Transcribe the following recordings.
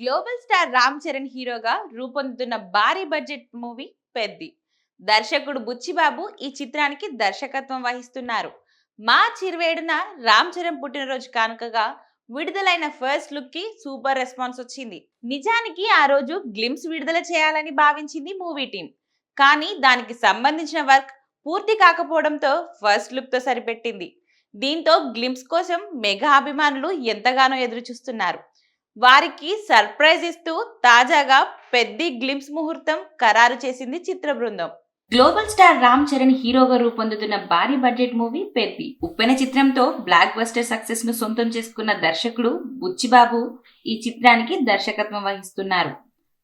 Global star Ram Charan హీరోగా రూపొందుతున్న భారీ బడ్జెట్ మూవీ పెద్ది. దర్శకుడు బుచ్చిబాబు ఈ చిత్రానికి దర్శకత్వం వహిస్తున్నారు. మార్చ్ ఇరవైడున రామ్ చరణ్ పుట్టినరోజు కానుకగా విడుదలైన ఫస్ట్ లుక్కి సూపర్ రెస్పాన్స్ వచ్చింది. నిజానికి ఆ రోజు గ్లిమ్స్ విడుదల చేయాలని భావించింది మూవీ టీం కానీ దానికి సంబంధించిన వర్క్ పూర్తి కాకపోవడంతో ఫస్ట్ లుక్తో సరిపెట్టింది. దీంతో గ్లిమ్స్ కోసం మెగా అభిమానులు ఎంతగానో ఎదురు చూస్తున్నారు వారికి సర్ప్రైజ్ ఇస్తూ తాజాగా పెద్ది గ్లిమ్స్ ముహూర్తం ఖరారు చేసింది చిత్ర బృందం. గ్లోబల్ స్టార్ రామ్ చరణ్ హీరోగా రూపొందుతున్న భారీ బడ్జెట్ మూవీ పెద్ది. ఉప్పెన చిత్రంతో బ్లాక్ బస్టర్ సక్సెస్ను సొంతం చేసుకున్న దర్శకుడు బుచ్చిబాబు ఈ చిత్రానికి దర్శకత్వం వహిస్తున్నారు.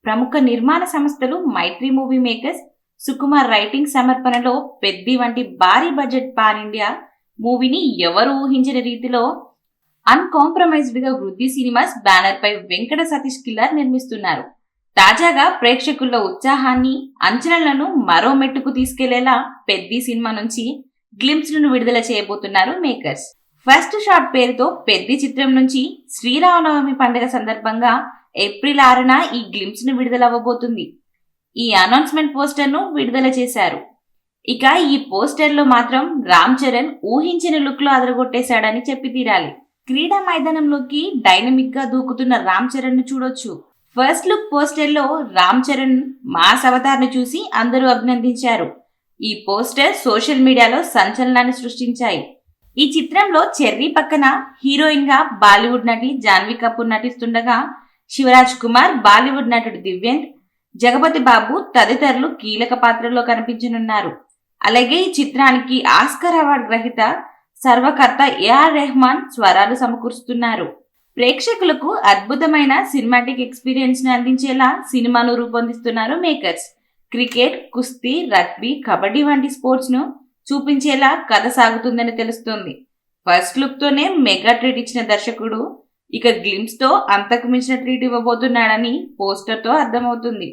ప్రముఖ నిర్మాణ సంస్థలు Mythri movie makers Sukumar writing సమర్పణలో పెద్ది వంటి భారీ బడ్జెట్ పాన్ ఇండియా మూవీని ఎవరు ఊహించిన రీతిలో అన్కాంప్రమైజ్డ్గా వృద్ధి సినిమాస్ బ్యానర్ పై వెంకట సతీష్ కిల్లర్ నిర్మిస్తున్నారు. తాజాగా ప్రేక్షకుల్లో ఉత్సాహాన్ని అంచనాలను మరో మెట్టుకు తీసుకెళ్ళేలా పెద్ది సినిమా నుంచి గ్లిమ్స్ను విడుదల చేయబోతున్నారు మేకర్స్. ఫస్ట్ షాట్ పేరుతో పెద్ది చిత్రం నుంచి శ్రీరామనవమి పండుగ సందర్భంగా ఏప్రిల్ ఆరున ఈ గ్లిమ్స్ను విడుదలవ్వబోతుంది. ఈ అనౌన్స్మెంట్ పోస్టర్ను విడుదల చేశారు. ఇక ఈ పోస్టర్లో మాత్రం రామ్ చరణ్ ఊహించిన లుక్లో అదరగొట్టేశాడని చెప్పి తీరాలి. క్రీడా మైదానంలోకి డైనమిక్గా దూకుతున్న రామ్ చరణ్ను చూడొచ్చు. ఫస్ట్ లుక్ పోస్టర్లో రామ్ చరణ్ మాస్ అవతార్ను చూసి అందరూ అభినందించారు. ఈ పోస్టర్ సోషల్ మీడియాలో సంచలనాన్ని సృష్టించాయి. ఈ చిత్రంలో చెర్రీ పక్కన హీరోయిన్గా బాలీవుడ్ నటి జాన్వీ కపూర్ నటిస్తుండగా శివరాజ్ కుమార్ బాలీవుడ్ నటుడు దివ్యంత్ జగపతి బాబు తదితరులు కీలక పాత్రలో కనిపించనున్నారు. అలాగే ఈ చిత్రానికి ఆస్కర్ అవార్డు గ్రహీత సర్వకర్త ఏఆర్ రెహమాన్ స్వరాలు సమకూరుస్తున్నారు. ప్రేక్షకులకు అద్భుతమైన సినిమాటిక్ ఎక్స్పీరియన్స్ని అందించేలా సినిమాను రూపొందిస్తున్నారు మేకర్స్ క్రికెట్ కుస్తీ రగ్బీ కబడ్డీ వంటి స్పోర్ట్స్ను చూపించేలా కథ సాగుతుందని తెలుస్తుంది. ఫస్ట్ లుక్ తోనే మెగా ట్రీట్ ఇచ్చిన దర్శకుడు ఇక గ్లిమ్స్తో అంతకు మించిన ట్రీట్ ఇవ్వబోతున్నాడని పోస్టర్తో అర్థమవుతుంది.